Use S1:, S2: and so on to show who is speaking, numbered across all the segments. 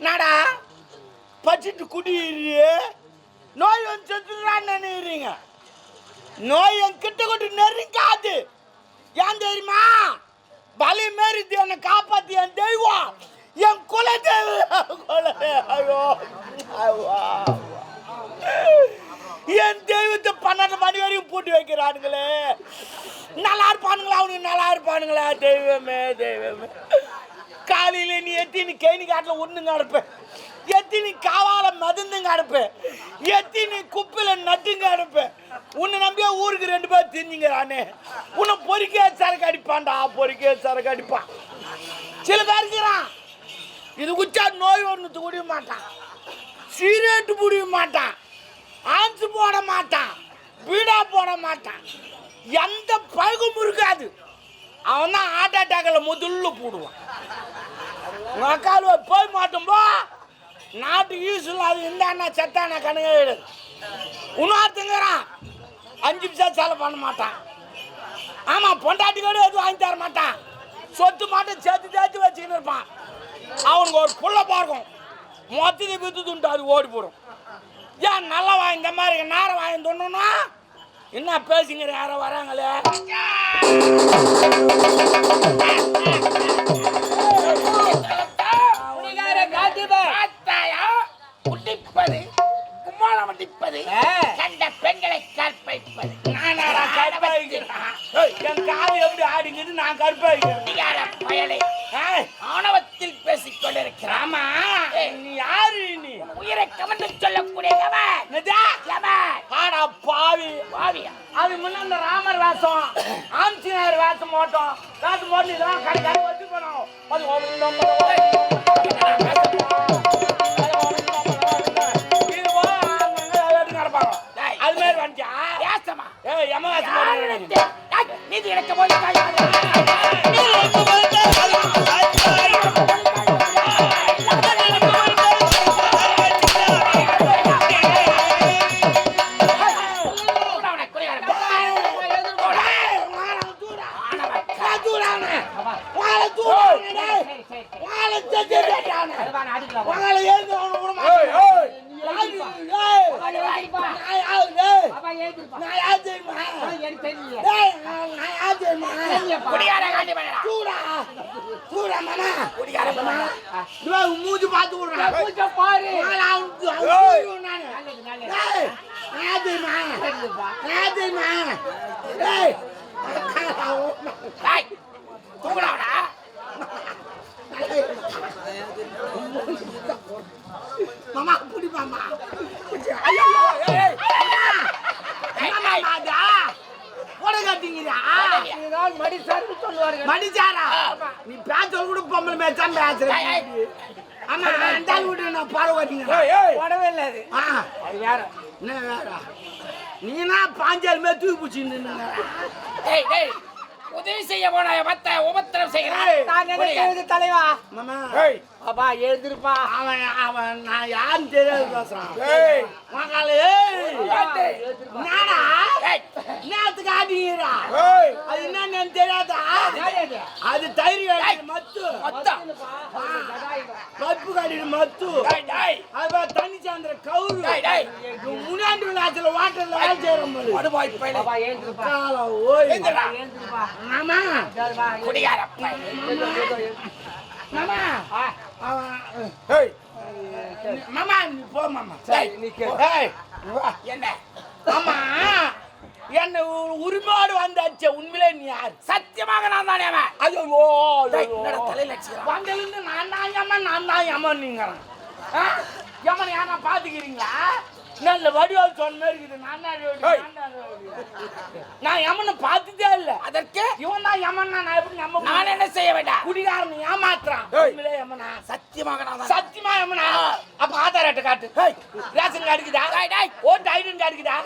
S1: நாடா பச்சிட்டு குடியிரு நோய் வந்து செத்துலான்னு நினைக்கிறீங்க? நோய் என் கிட்ட கொண்டு நெருங்காது. ஏன் தெரியுமா? வலி மாரி என்னை காப்பாத்தி என் தெய்வம் கேணி காட்டில் ஒன்றுங்க அடுப்பேன் எத்தினி காவால மதுந்துங்க அடுப்பேன் எத்தினி குப்பில நட்டுங்க அடுப்பேன் உன்னை நம்பியா ஊருக்கு ரெண்டு பேர் தெரிஞ்சுங்கிறானே உன்னை பொறிக்க சரக்கு அடிப்பான்டா பொறிக்க சரக்கு அடிப்பான். சில பேர் இருக்கிறான். இது குச்சா நோய் ஒன்று குடிய மாட்டான். சீரேட்டு புடிய மாட்டான். ஆன்சு போட மாட்டான். பீடா போட மாட்டான். எந்த பழகும் இருக்காது. அவன் தான் ஹார்ட் அட்டாக்கில் முதல்ல போடுவான். மக்கால் போய் மாட்டோம் போ நாட்டு யூஸ் அது இருந்தாண்ணா செத்தானா கணக்கு வீடு இன்னொருத்தங்கிறான் அஞ்சு நிமிஷம் செலவு பண்ண மாட்டான் ஆமாம் பொண்டாட்டி கூட எதுவும் வாங்கி தர மாட்டான் சொத்து மாட்டும் சேர்த்து சேர்த்து வச்சுக்கின்னு இருப்பான் அவனுக்கு ஒரு புள்ள பார்க்கும் மொத்தத்தை வித்து துண்டு அது ஓடி போடும் ஏன் நல்லா வாங்கி இந்த மாதிரி நேரம் வாங்கி தொண்ணுன்னா என்ன பேசுங்கிற யாரோ வராங்களே
S2: Yeah! குடிப்பது கும்மாளம் அடிப்பது. கண்ட பெண்களை கற்பழிப்பது.
S1: நானாடா கருப்பாய்க்கிறேன் ஏய், என் காது எப்படி ஆடிங்குது நான்
S2: குடிகார பயலை. ஆணவத்தில் பேசிக் கொண்டிருக்கிறான்
S1: ஆமா நீ யாரு நீ?
S2: உயிரை கமந்து சொல்லக்கூடிய
S1: ஆடா பாவி.
S2: பாவியா?
S1: அது முன்ன இந்த ராமர் வேஷம் ஆஞ்சநேயர் வேஷம் போட்டோம். வேஷம் போட்டு இதெல்லாம் கடை கடை வச்சு போனோம் அது
S2: நீதி இறக்க போய்
S3: அதுவா, நான் அடிக்கலாம் வா.
S1: ஏய், ஏய். ஏய்.
S3: அவன் ஏத்திருப்பா.
S1: நான் யாரு? ஏய்.
S3: அவன் ஏத்திருப்பா.
S1: நான் யாரு தெரியுமா?
S3: அவன் எனக்கு தெரியலையே.
S1: ஏய், நான் நான் யாரு தெரியுமா?
S3: தெரியலையேப்பா.
S1: சூடா. சூடா, மாமா. மாமா. இதோ உன் மூஞ்சி பார்த்து விடுறேன்.
S3: பாரு.
S1: நானு. தெரியுமா? நான் தெரியுமா? ஏய். மாமா புடி மாமா புடி. ஐயோ ஏய் மாமா மாதா போட காட்டிங்கடா
S3: இதுதான் மடிசார்னு சொல்லுவார்கள்.
S1: மடிச்சாரா? நீ பேச்ச கூட பொம்பளை மேச்சான் பேசுற. ஆமா அந்த விட்டு நான் காட்டிங்க
S3: போடவே இல்லை அது. அது வேற.
S1: என்ன வேற? நீனா பாஞ்சால் மேல தூக்கி பிடிச்சி
S2: உதவி செய்ய போன மத்த உபத்திரம்
S3: நினைக்கிறது தலைவா? அப்பா எழுந்திருப்பா.
S1: அவன் அவன் நான் யாருன்னு தெரியாது பேசுறான். மகால ஏய். நாடா நேரத்துக்கு ஆடிக்கிறா அது என்னன்னு தெரியாதா? அது தயிர் மத்து.
S2: மொத்தம்.
S1: பருப்பு காடி மத்து
S2: டேய், டேய்,
S1: அது தண்ணி சாந்திர கவுரு
S2: டேய், டேய்.
S1: முன்னாடி விழாச்சில் வாட்டர்ல வேலை செய்யற மாதிரி
S2: படுபாய் பயலே.
S3: அப்பா எழுந்திருப்பா
S1: காலம் ஓய்
S2: எந்திரா.
S3: எழுந்திருப்பா
S1: மாமா
S3: சரி, வா,
S2: குடிகார பயலே.
S3: எழுந்திரு, எழுந்திரு, எழுந்திரு.
S1: மாமா
S3: ஆ,
S1: அவன் மாமா. நீ போ மாமா.
S2: என்ன?
S1: ஆமா என்ன உரிமையோடு வந்தாச்சு உண்மையிலே நீ யார்?
S2: சத்தியமாக நான் தானே அவன்?
S1: ஐயோ
S2: தலையில?
S1: வந்ததுலேருந்து நான் தான் யமன் நான் தான் யமன் நீங்கிறேன் யமன் யாரா பாத்துக்கிறீங்களா நல்ல வடிவால் சொன்ன மாதிரி இருக்குது. நான் தான். நான் பார்த்ததே இல்ல.
S2: அதற்கு?
S1: இவன் தான் நான் எப்படி?
S2: என்ன செய்ய வேண்டாம்?
S1: குடிகாரன் ஏமாத்துறான். உண்மையிலே யமனா.
S2: சத்தியமாக நான்
S1: சத்தியமா யமனா. அப்ப ஆதார் அட்டை காட்டு. ரேஷன் கார்டு இருக்குதா. ஓட்டு ஐடென்டி கார்டு இருக்குதா.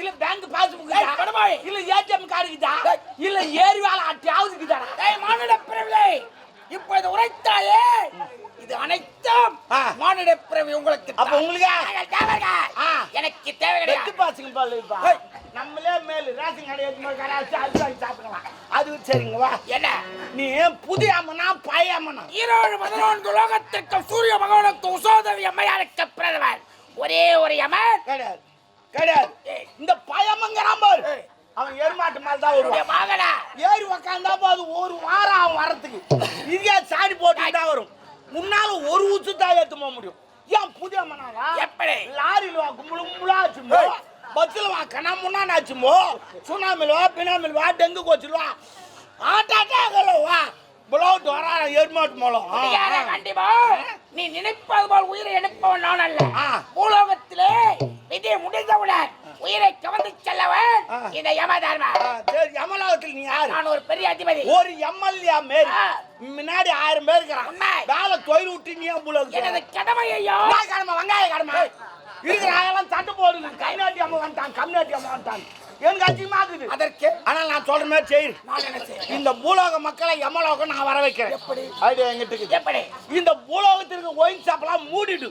S1: இல்ல பேங்க் பாஸ்புக். இல்ல ஏடிஎம் கார்டு இருக்குதா. இல்ல ஏரி வேலை
S2: பிறவி உங்களுக்கு
S1: அப்ப. உங்களுக்கு?
S2: எனக்கு தேவை கிடையாது.
S1: பாசுங்க பால் இருப்பா
S2: ஏய்.
S1: நம்மளே மேலு ரேஷன் கடை எடுத்து போய் கடை வச்சு அது வாங்கி சாப்பிடலாம். அது சரிங்க வா.
S2: என்ன?
S1: நீ புதிய அம்மனா பழைய அம்மனா?
S2: ஈரோடு பதினொன்று லோகத்திற்கு சூரிய பகவானுக்கு உசோதவி அம்மையாருக்கு பிரதமர் ஒரே ஒரு யமன்
S1: கிடையாது. கிடையாது. இந்த பயமங்கிறான் பாரு. அவன் எருமாட்டு மேல தான் வருவான்.
S2: மகனா?
S1: ஏறி உக்காந்தா போது ஒரு வாரம் அவன் வரத்துக்கு இதே சாணி போட்டு தான் வரும். முன்னால ஒரு உச்சு தான் ஏத்து போக முடியும். ஏன் புதிய அம்மனாவா
S2: எப்படி?
S1: லாரியில் வா கும்பலு கும்பலா ஆச்சுமோ. பஸ்ஸில் வா கண்ணா முன்னாடி ஆச்சுமோ சுனாமில் வா பினாமில் வா டெங்கு கோச்சில் வா. ஆட்டாட்டாகல வா. புலவுட்டு வரா எருமாட்டு மூலம்
S2: கண்டிப்பா? நீ நினைப்பது போல் உயிரை எடுப்பவன் நான் அல்ல. பூலோகத்திலே விதி முடிந்தவுடன் இந்த யமதர்ம
S1: சரி யமலோகத்தில் நீ யாரு?
S2: நான் ஒரு பெரிய அதிபதி.
S1: ஒரு எம்எல்ஏ மாரி. முன்னாடி ஆயிரம் பேர் இருக்கிறான். வேலை தொழில் விட்டு நீ புலவுக்கு
S2: எனது கடமை ஐயோ.
S1: கடமை வெங்காய கடமை. இருக்கிற ஆயெல்லாம் சட்டை போடுது. கை நாட்டி அம்மா வந்துட்டான் கம் நாட்டி அம்மா வந்துட்டான். எனக்கு அச்சியமா இருக்குது?
S2: அதற்கு
S1: ஆனால் நான் சொல்ற மாதிரி செய்யுது
S2: நான் என்ன செய்ய
S1: இந்த பூலோக மக்களை யமலோகம் நான் வர வைக்கிறேன்.
S2: எப்படி?
S1: ஐடியா எங்கிட்ட.
S2: எப்படி?
S1: இந்த பூலோகத்திற்கு ஒயின் ஷாப்லாம் மூடிடு.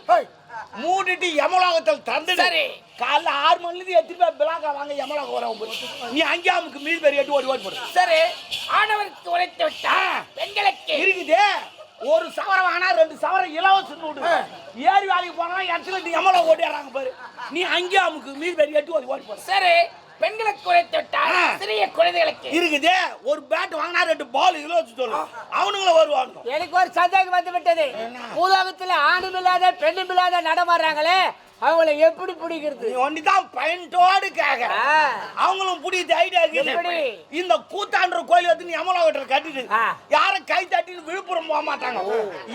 S1: மூடிட்டு யமலோகத்தில் தந்துடு.
S2: சரி.
S1: காலைல ஆறு மணிலேருந்து எத்தனை பேர் பிளாக்கா வாங்க யமலோகம் வர நீ அஞ்சாமுக்கு மீது பேர் எட்டு ஓடி ஓடி போடு.
S2: சரி. ஆணவருக்கு உரைத்து விட்டா பெண்களுக்கு?
S1: இருக்குதே. ஒரு சவரம் வாங்கினா ரெண்டு சவரம் இலவசம் விடு. ஏறி வேலைக்கு போனா இடத்துல நீ எம்மளோ ஓடிடுறாங்க பாரு. நீ அங்கே அமுக்கு மீது பேர் எட்டு ஓடி ஓடி போற
S2: சரி. பெண்களுக்கு உரைத்து விட்டால். சிறிய குழந்தைகளுக்கு
S1: இருக்குதே. ஒரு பேட் வாங்கினா ரெண்டு பால் இலவசம் சொல்லு. அவனுங்களும் வருவாங்க
S3: எனக்கு ஒரு சந்தேகம் வந்து விட்டது? பூலோகத்துல ஆணும் இல்லாத பெண்ணும் இல்லாத நடமாடுறாங்களே அவங்கள எப்படி பிடிக்கிறது?
S1: நீ ஒண்டி தான் பயன்டோடு கேக்குற
S3: ஆ.
S1: அவங்களும் பிடிச்ச ஐடியா இருக்குது? இந்த கூத்தான்ற கோயில் வந்து நீ யமலோகத்தில் கட்டிட்டு. யாரும் கை தட்டின்னு விழுப்புரம் போக மாட்டாங்க.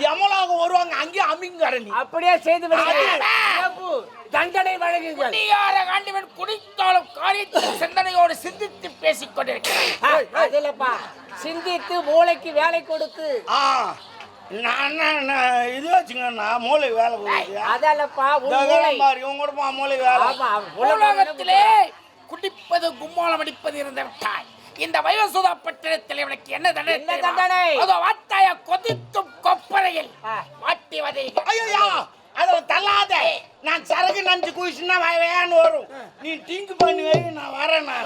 S1: யமலோகம் வருவாங்க அங்கேயும் அமிங்க
S3: அப்படியே செய்து விடுங்கள்.
S1: அது.
S3: தண்டனை வழங்குங்கள்.
S2: குடியார ஆண்டவன் குடித்தாலும் காரியத்தை சிந்தனையோடு சிந்தித்து பேசிக்
S3: அது இல்லப்பா சிந்தித்து மூளைக்கு வேலை கொடுத்து.
S1: ஆ நான் நான் நான் இது வச்சுங்க நான் மூளை வேலை போகுது
S3: அதல்லப்பா மூளை.
S1: வேலை
S2: உலகத்திலே குடிப்பது கும்மாளம் அடிப்பது இருந்த விட்டாய். இந்த வயோசுதா பட்டினத்தில் இவனுக்கு என்ன தண்டனை
S3: என்ன?
S2: அதோ வாத்தாய கொதிக்கும் கொப்பரையில். மாட்டி வதை
S1: ஐயோ அதில் தள்ளாத. நான் சரக்கு நஞ்சு குயிச்சுன்னா வேன்னு வரும். நீ டிங்கு பண்ணி வை நான் வரேன் நான்.